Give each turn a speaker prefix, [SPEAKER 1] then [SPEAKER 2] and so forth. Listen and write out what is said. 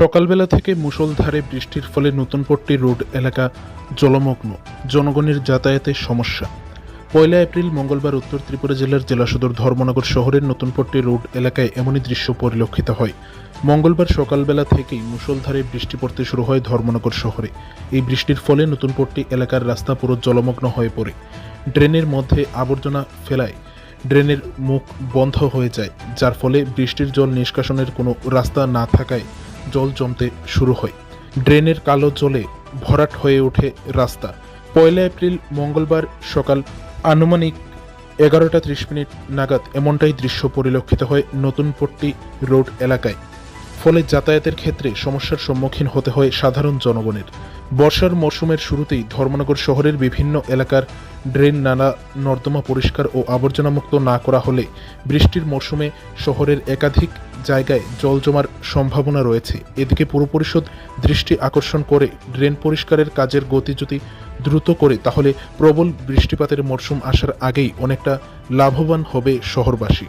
[SPEAKER 1] সকালবেলা থেকে মুষলধারে বৃষ্টির ফলে নতুনপট্টি রোড এলাকা জলমগ্ন, জনগণের যাতায়াতের সমস্যা। পয়লা এপ্রিল মঙ্গলবার উত্তর ত্রিপুরা জেলার জেলা সদর ধর্মনগর শহরের নতুনপট্টি রোড এলাকায় এমনই দৃশ্য পরিলক্ষিত হয়। মঙ্গলবার সকালবেলা থেকেই মুষলধারে বৃষ্টি পড়তে শুরু হয় ধর্মনগর শহরে। এই বৃষ্টির ফলে নতুনপট্টি এলাকার রাস্তা পুরো জলমগ্ন হয়ে পড়ে। ড্রেনের মধ্যে আবর্জনা ফেলায়, ড্রেনের মুখ বন্ধ হয়ে যায়, যার ফলে বৃষ্টির জল নিষ্কাশনের কোনো রাস্তা না থাকায় জল জমতে শুরু হয়। ড্রেনের কালো জলে ভরাট হয়ে ওঠে রাস্তা। পয়লা এপ্রিল, মঙ্গলবার সকাল আনুমানিক এগারোটা ত্রিশ মিনিট নাগাদ এমনটাই দৃশ্য পরিলক্ষিত হয় নতুনপট্টি রোড এলাকায়। ফলে যাতায়াতের ক্ষেত্রে সমস্যার সম্মুখীন হতে হয় সাধারণ জনগণের। বর্ষার মরশুমের শুরুতেই ধর্মনগর শহরের বিভিন্ন এলাকার ড্রেন নালা, নর্দমা পরিষ্কার ও আবর্জনামুক্ত না করা হলে বৃষ্টির মরশুমে শহরের একাধিক জায়গায় জল জমার সম্ভাবনা রয়েছে। এদিকে পুর পরিষদ দৃষ্টি আকর্ষণ করে ড্রেন পরিষ্কারের কাজের গতি যদি দ্রুত করে, তাহলে প্রবল বৃষ্টিপাতের মরশুম আসার আগেই অনেকটা লাভবান হবে শহরবাসী।